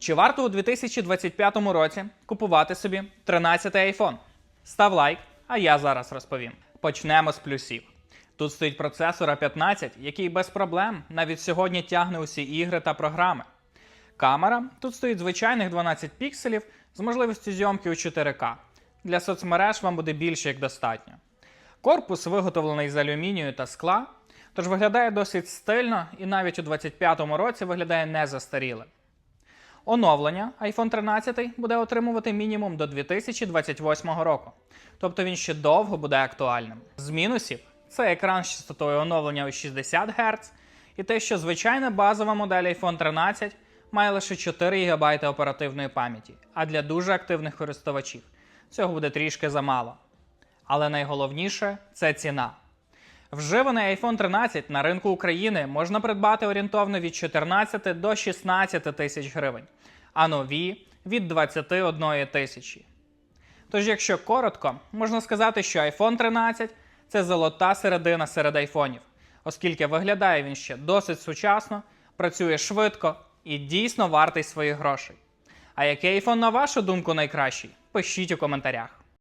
Чи варто у 2025 році купувати собі 13-й iPhone? Став лайк, а я зараз розповім. Почнемо з плюсів. Тут стоїть процесор A15, який без проблем навіть сьогодні тягне усі ігри та програми. Камера тут стоїть звичайних 12 пікселів з можливістю зйомки у 4К. Для соцмереж вам буде більше як достатньо. Корпус виготовлений з алюмінію та скла, тож виглядає досить стильно і навіть у 2025 році виглядає не застарілим. Оновлення iPhone 13 буде отримувати мінімум до 2028 року, тобто він ще довго буде актуальним. З мінусів це екран з частотою оновлення у 60 Гц і те, що звичайна базова модель iPhone 13 має лише 4 ГБ оперативної пам'яті, а для дуже активних користувачів цього буде трішки замало. Але найголовніше це ціна. Вживаний iPhone 13 на ринку України можна придбати орієнтовно від 14 до 16 тисяч гривень, а нові від 21 тисячі. Тож, якщо коротко, можна сказати, що iPhone 13 це золота середина серед айфонів, оскільки виглядає він ще досить сучасно, працює швидко і дійсно вартий своїх грошей. А який iPhone, на вашу думку, найкращий? Пишіть у коментарях.